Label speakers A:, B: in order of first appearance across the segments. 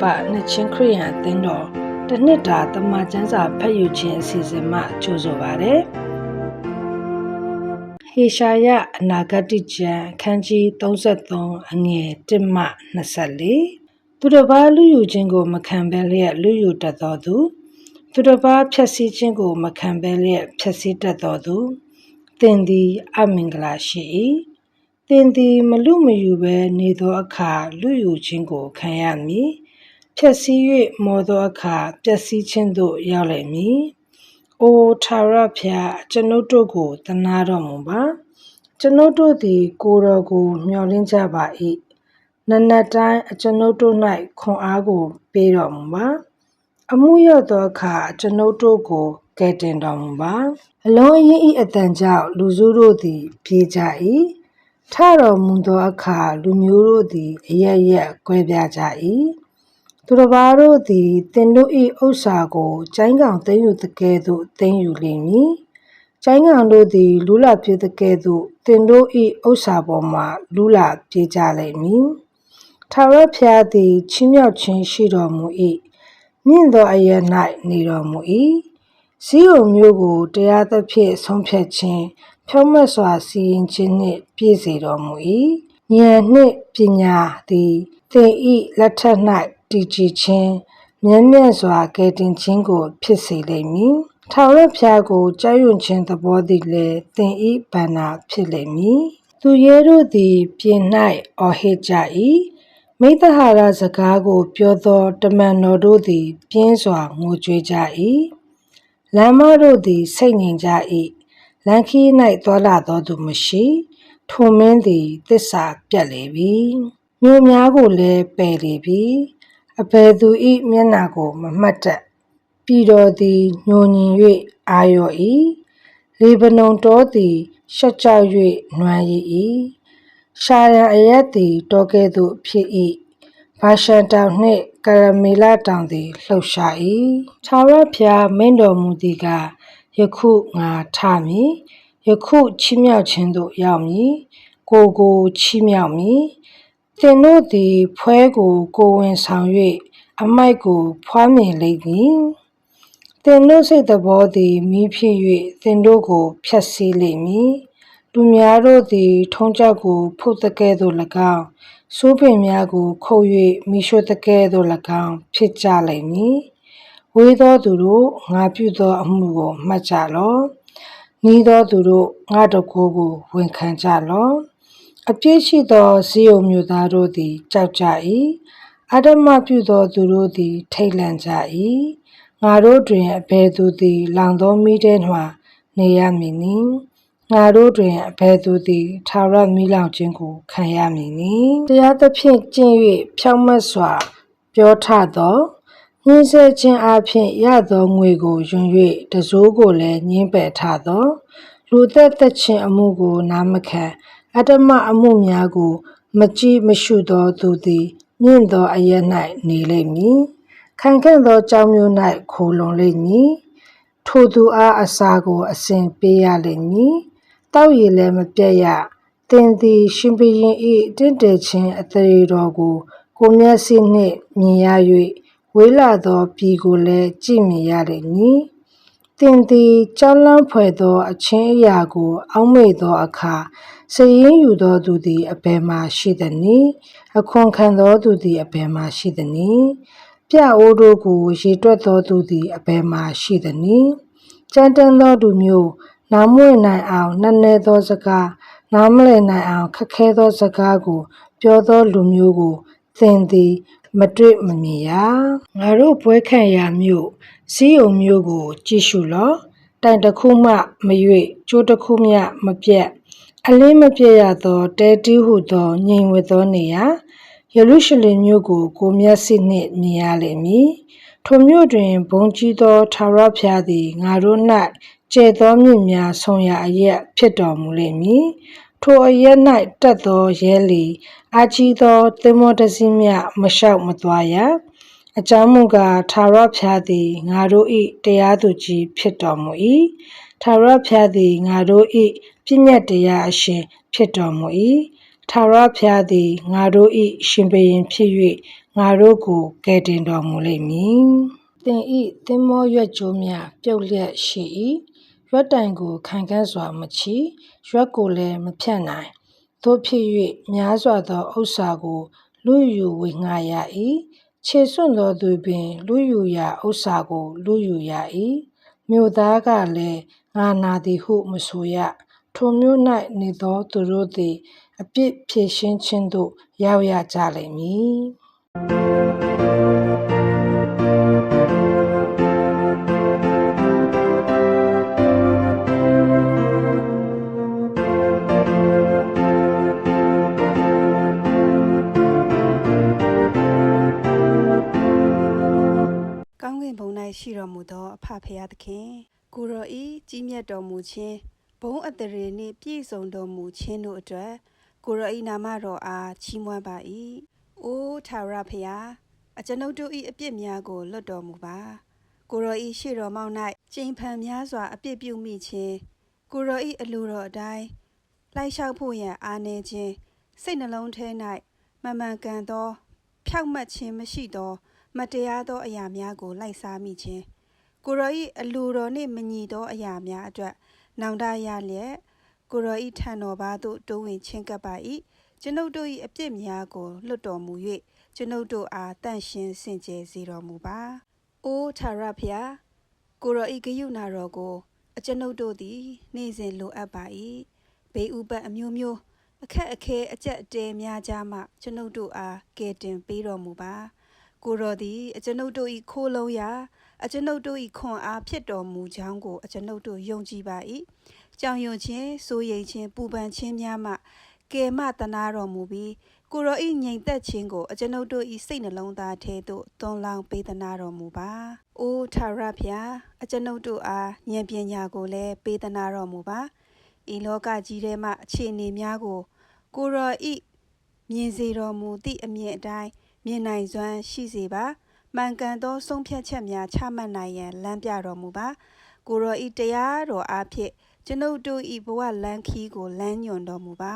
A: ပနှစ်ချင်းခရိယန်အသင်းတော်တစ်နှစ်တာတမန်ကျမ်းစာဖတ်ယူခြင်းအစီအစဉ်မှကြိုဆိုပါရစေ။ဟေရှာယအနာဂတိကျမ်းခန်းကြီး33အငယ်1မှ24သူတစ်ပါးလူယူခြင်းကို မခံဘဲလျက်လူယူတတ်သောသူသူတစ်ပါးဖြည့်ဆည်းခြင်းကို မခံဘဲလျက်ဖြည့်ဆည်းတတ်သောသူသင်သည်အမင်္ဂလာရှိ၏သင်သည်မလူမယူဘဲနေသောအခါလူယူခြင်းကိုခံရမည် ဖြည့်ဆည်း၍မောသောအခါပျက်စီးခြင်းသို့ရောက်လိမ့်မည်အိုထာဝရဖျားကျွန်ုပ်တို့ကိုတနာတော်မူပါကျွန်ုပ်တို့သည် ကိုယ်တော်ကိုမျှော်လင့်ကြပါ၏နနက်တိုင်းအကျွန်ုပ်တို့၌ခွန်အားကို ပေးတော်မူပါအမှုရောက်သောအခါကျွန်ုပ်တို့ကိုကယ်တင်တော်မူပါအလုံးအင်းဤအတန်ကြောင့်လူစုတို့သည် ပြေးကြ၏ထတော်မူသောအခါလူမျိုးတို့သည်အရရက်ကွဲပြားကြ၏ သူတစ်ပါးတို့သည်တင်တို့၏ဥစ္စာကိုကျိုင်းကောင်သိမ်းယူတကဲ့သို့သိမ်းယူလိမ့်မည်ကျိုင်းကောင်တို့သည်လူလာပြေးတကဲ့သို့တင်တို့၏ဥစ္စာပေါ်မှလူလာပြေးကြလိမ့်မည်ထာဝရဘုရားသည်ချီးမြှောက်ခြင်းရှိတော်မူ၏မြင့်သောအရ၌နေတော်မူ၏စည်းုံမျိုးကိုတရားသဖြင့်ဆုံးဖြတ်ခြင်းဖြောင့်မတ်စွာစီရင်ခြင်းနှင့်ပြည့်စေတော်မူ၏ဉာဏ်နှင့်ပညာသည်သင်၏လက်ထက်၌ တည်ကြည်ခြင်းမြဲမြံစွာကယ်တင်ခြင်းကို ဖြစ်စေလိမ့်မည်ထာဝရဘုရားကိုကြောက်ရွံ့ခြင်းသဘောသည်လည်းသင်၏ဗန္နာဖြစ်လိမ့်မည်သူရဲတို့သည်ပြင်၌အော်ဟစ်ကြ၏မိသဟာရစကားကို ပြောသောတမန်တော်တို့သည် ပြင်းစွာငိုကြွေးကြ၏လမ်းမတို့သည်စိတ်ငြိမ်ကြ၏လမ်းခီး၌သွာလာသောသူမရှိထိုမင်းသည်တစ္ဆာပြတ်လေပြီမြို့များကိုလည်းပယ်လေပြီ အဘယ်သူ၏မျက်နာကိုမမှတ်တတ်ပြည်တော်သည်ညိုညင်၍အာရော်၏လေဗနုန်တောသည်ရှက်ကြောက်၍နွမ်းရည်၏ရှာရန်အရက်သည်တောကဲ့သို့ဖြစ်၏ဘာရှန်တောင်နှင့်ကရမေလတောင်သည်လှုပ်ရှား၏ခြားရဖျားမိန်တော်မူသည်ကယခုငါထမည်ယခုချီးမြှောက်ခြင်းသို့ရောက်မည်ကိုကိုချီးမြှောက်မည် သင်တို့သည် ဖွဲကို ကိုဝင်ဆောင်၍အမိုက်ကို ဖွားမြင်လိမ့်မည်သင်တို့စိတ်တော်သည်မိဖြစ်၍သင်တို့ကို ဖျက်ဆီးလိမ့်မည်လူများတို့သည် ထုံးကြောက်ကို ဖုတ်တကဲ့သို့၎င်းစိုးပင်များကို ခုတ်၍မိရှို့တကဲ့သို့၎င်း ဖြစ်ကြလိမ့်မည်ဝေးသောသူတို့ငါပြုသောအမှုကို မှတ်ကြလော့နီးသောသူတို့ငါတကူကို ဝန်ခံကြလော့ အပြည့်ရှိသောဇီးုံမျိုးသားတို့သည် ကြောက်ကြ၏အဓမ္မပြုသောသူတို့သည် ထိတ်လန့်ကြ၏ငါတို့တွင်အဘယ်သူသည် လောင်သောမိထဲမှနေရမည်နည်းငါတို့တွင်အဘယ်သူသည်ထာဝရမိလောင်ခြင်းကိုခံရမည်နည်းတရားသဖြင့်ကျင့်၍ဖြောင့်မတ်စွာ ပြောထသောညှင်းဆဲခြင်းအပြင်ရသောငွေကိုယွန်၍တစိုးကိုလည်းညှင်းပယ်ထသောလူသက်သက်ခြင်းအမှုကိုနားမခံ အတ္တမအမှုများကို မကြည့်မရှုသောသူသည် မြင့်သောအရ၌နေလိမ့်မည်ခိုင်ခန့်သောကြောင်းမျိုး၌ခိုလုံလိမ့်မည်ထိုသူအားအစာကို အစဉ်ပေးရလိမ့်မည်တောက်ရည်လည်းမပြတ်ရသင်သည်ရှင်ဘရင်၏တင့်တယ်ခြင်းအသေးတော်ကို ကိုမျက်စိနှင့်မြင်ရ၍ဝေးလာသောပြည်ကိုလည်းကြည့်မြင်ရလိမ့်မည်သင်သည်ကြောင်းလန့်ဖွယ်သောအချင်းအရာကို အောက်မေ့သောအခါ စည်ရင်ယူသောသူသည်အဘယ်မှရှိသနည်းအခွန်ခံသောသူသည်အဘယ်မှရှိသနည်းပြအိုးတို့ကိုရေတွက်သောသူသည်အဘယ်မှရှိသနည်းကြမ်းတမ်းသောသူမျိုးနားမွေနိုင်အောင်နှဲ့သောစကားနားမလည်နိုင်အောင်ခက်ခဲသောစကားကို ပြောသောလူမျိုးကိုသင်သည် မတွေ့မမြင်ရငါတို့ပွဲခံရာမြို့စည်းုံမျိုးကို ကြည့်ရှုလော့တိုင်တစ်ခုမှမရွေ့ကျိုးတစ်ခုမျှမပြတ် အလင်းမပြည့်ရသောတဲတီးဟုသောငြိမ်ဝတ်သောနေရာယေရုရှလင်မြို့ကိုကိုမျက်စိနှင့်မြင်ရလိမ့်မည်ထိုမြို့တွင်ဘုံကြီးသောထာဝရဘုရားသည်ငါတို့၌ကျဲသောမြင့်များဆုံရာအရက်ဖြစ်တော်မူလိမ့်မည်ထိုအရက်၌တက်သောရဲလီအာကြီးသောသင်္ဘောတစင်းမြမလျှောက်မသွားရအကြောင်းမူကားထာဝရဘုရားသည်ငါတို့၏တရားသူကြီးဖြစ်တော်မူ၏ ထာဝရဘုရားသည်ငါတို့၏ပြည့်ညတ်တရားအရှင် ဖြစ်တော်မူ၏ထာဝရဘုရားသည်ငါတို့၏ရှင်ဘရင်ဖြစ်၍ငါတို့ကိုကယ်တင်တော်မူလိမ့်မည်။သင်ဤသင်မောရွက်ကြိုးများပြုတ်လျက်ရှိ၏။ရွက်တိုင်ကိုခံကန့်စွာမချီရွက်ကိုလည်းမဖြတ်နိုင်။တို့ဖြစ်၍များစွာသောဥစ္စာကို လူယူဝေငှရ၏။ခြေစွန့်သောသူပင် လူယူရာဥစ္စာကို လူယူရ၏။ မြို့သားကလည်း ငါနာသည်ဟု မဆိုရ။ထိုမြို့၌နေသောသူတို့သည် အပြစ်ဖြေရှင်းခြင်းသို့ ရောက်ရကြလိမ့်မည်။
B: ရှိတော်မူသောအဖဖရာသခင်ကိုရောဤကြီးမြတ်တော်မူခြင်းဘုံအတရေနှင့်ပြည့်စုံတော်မူခြင်းတို့အတွက်ကိုရောဤနာမတော်အားချီးမွမ်းပါ၏အိုးထာဝရဖရာအကျွန်ုပ်တို့ဤအပြစ်များကိုလွတ်တော်မူပါကိုရောဤရှေ့တော်မောက်၌ကျိန်ဖန်များစွာအပြစ်ပြုမိခြင်းကိုရောဤအလိုတော်အတိုင်းလိုက်လျှောက်ဖို့ရန်အားနည်းခြင်းစိတ်နှလုံးထဲ၌မမှန်ကန်သော ဖြောက်မှတ်ခြင်းမရှိသော မတရားသောအရာများကို လိုက်စားမိခြင်းကိုရောဤအလိုတော်နှင့်မညီသောအရာများအတွက် နောင်တရလျက်ကိုရောဤထံတော်ဘာသို့တိုးဝင်ချင်းကပ်ပါ၏ကျွန်ုပ်တို့၏အပြစ်များကိုလွတ်တော်မူ၍ကျွန်ုပ်တို့အားတန့်ရှင်းစင်ကြယ်စေတော်မူပါ။အိုးထာဝရဖျားကိုရောဤဂယုဏတော်ကို အကျွန်ုပ်တို့သည် နေ့စဉ်လိုအပ်ပါ၏ဘေးဥပတ်အမျိုးမျိုးအခက်အခဲအကျက်အတဲများကြားမှကျွန်ုပ်တို့အားကယ်တင်ပေးတော်မူပါ။ ကိုရောသည်အကျွန်ုပ်တို့၏ခိုးလုံးရာအကျွန်ုပ်တို့၏ခွန်အားဖြစ်တော်မူကြောင်းကိုအကျွန်ုပ်တို့ယုံကြည်ပါ၏။ကြောင်ရွံ့ခြင်းစိုးရိမ်ခြင်းပူပန်ခြင်းများမှကယ်မတနာတော်မူပြီးကိုရောဤငြိမ်သက်ခြင်းကိုအကျွန်ုပ်တို့ဤစိတ်နှလုံးသားထဲသို့သွန်လောင်းပေးသနာတော်မူပါ။အိုးထာဝရဖျားအကျွန်ုပ်တို့အားဉာဏ်ပညာကိုလည်းပေးသနာတော်မူပါ။ဤလောကကြီးထဲမှအခြေအနေများကိုကိုရောဤမြင်စေတော်မူသည့်အမြင်အတိုင်း မြင်နိုင်စွမ်းရှိစေပါမှန်ကန်သောဆုံးဖြတ်ချက်များချမှတ်နိုင်ရန်လမ်းပြတော်မူပါကိုရောဤတရားတော်အားဖြင့်ကျွန်ုပ်တို့ဤဘဝလမ်းခီးကိုလမ်းညွှန်တော်မူပါ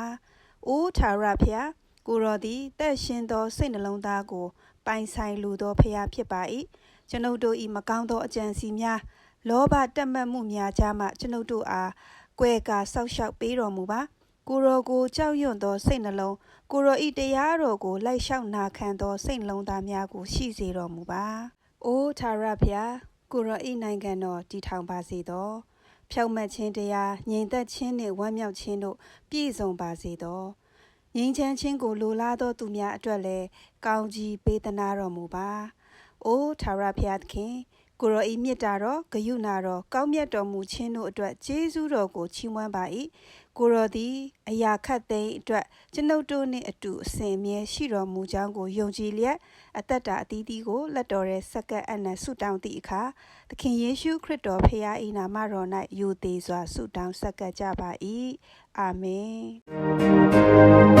B: အိုးထာဝရဖျားကိုရောသည်တန့်ရှင်းသောစိတ်နှလုံးသားကို ပိုင်ဆိုင်လိုသောဖျားဖြစ်ပါ၏ကျွန်ုပ်တို့ဤမကောင်းသောအကြံစီများလောဘတက်မှတ်မှုများကြားမှကျွန်ုပ်တို့အားကွဲကာဆောက်ရှောက်ပေးတော်မူပါကိုရောကိုကြောက်ရွံ့သောစိတ်နှလုံး ကိုရောဤတရားတော်ကိုလိုက်လျှောက်နာခံသောစိတ်နှလုံးသားများကိုရှိစေတော်မူပါ။အိုးထာဝရဖျားကိုရောဤနိုင်ငံတော်တည်ထောင်ပါစေသော။ဖြောက်မှတ်ခြင်းတရားငြိမ်သက်ခြင်းနှင့်ဝမ်းမြောက်ခြင်းတို့ပြည့်စုံပါစေသော။ငြိမ်းချမ်းခြင်းကိုလိုလားသောသူများအတွက်လည်းကောင်းကြီးပေးသနာတော်မူပါ။အိုးထာဝရဖျားသခင် ကိုရောဤမြတ်တာတော်ဂယုဏတော်ကောင်းမြတ်တော်မူခြင်းတို့အတွက်ကျေးဇူးတော်ကိုချီးမွမ်းပါ၏ကိုရောသည်အရာခတ်သိမ်းအတွက်ကျွန်ုပ်တို့နှင့်အတူအစဉ်အမြဲရှိတော်မူကြောင်းကိုယုံကြည်လျက်အသက်တာအသီးသီးကိုလက်တော်ရဲ့စက္ကပ်အနံဆုတောင်းသည့်အခါသခင်ယေရှုခရစ်တော်ဖခင်၏နာမတော်၌ယိုသေးစွာဆုတောင်းဆက်ကပ်ကြပါ၏အာမင်